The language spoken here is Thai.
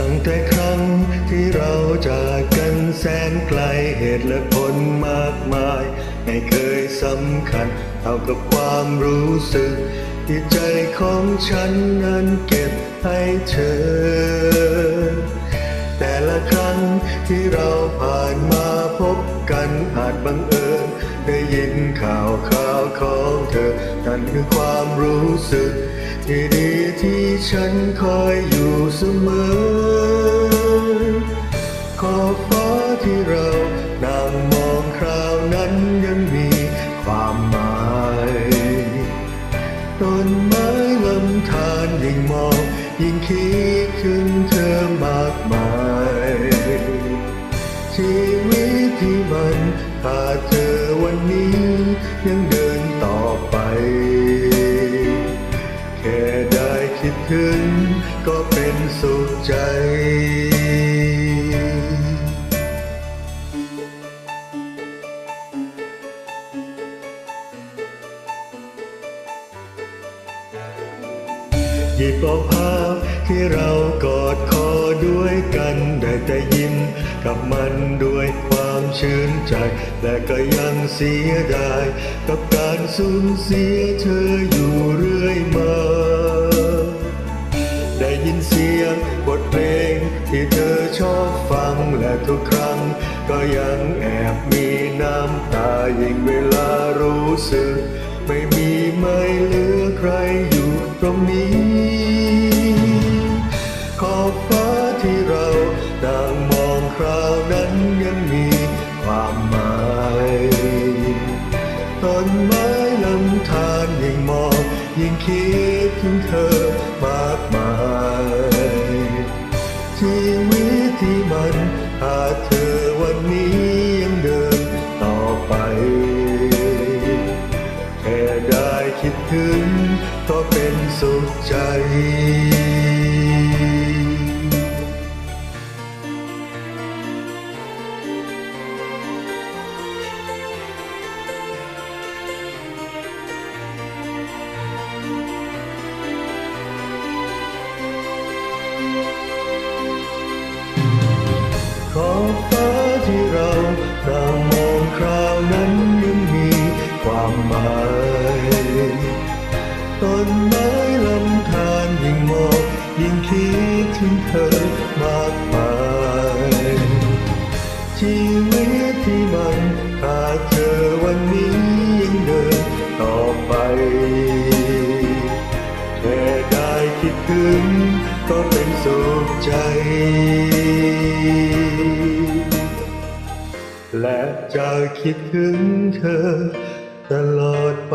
ตั้งแต่ครั้งที่เราจากกันแสนไกลเหตุและผลมากมาย ไม่เคยสำคัญเท่ากับความรู้สึก ที่ใจของฉันนั้นเก็บให้เธอ แต่ละครั้งที่เราผ่านมาพบกันอาจบังเอิญได้ยินข่าวข่าวของเธอ นั่นคือความรู้สึก ที่ดีที่ฉันคอยอยู่เสมอ ขอบฟ้าที่เรานั่งมองคราวนั้นยังมีความหมายต้นไม้ลำธารยิ่งมอง ยิ่งคิดถึงเธอมากมายชีวิตที่มันขาดเธอวันนี้ยังเดินต่อไป แค่ได้คิดถึงก็เป็นสุขใจ หยิบเอาภาพที่เรากอดคอด้วยกันได้แต่ยิ้มกับมันด้วยความชื่นใจ และก็ยังเสียดาย กับการสูญเสียเธออยู่เรื่อยมา ได้ยินเสียงบทเพลงที่เธอชอบฟังและทุกครั้ง ก็ยังแอบมีน้ำตายิ่งเวลารู้สึก ไม่มีไม่เหลือใครอยู่ตรงนี้ ต้นไม้ลำธารยิ่งมองยิ่งคิดถึงเธอมากมายชีวิตที่มันขาดเธอวันนี้ยังเดินต่อไป แค่ได้คิดถึงก็เป็นสุขใจ ความหมายต้นไม้ลำธารยิ่งมองยิ่งคิดถึงเธอมากมายชีวิตที่มันขาดเธอวันนี้ยังเดินต่อไปแค่ได้คิดถึงก็เป็นสุขใจและจะคิดถึงเธอ ตลอดไป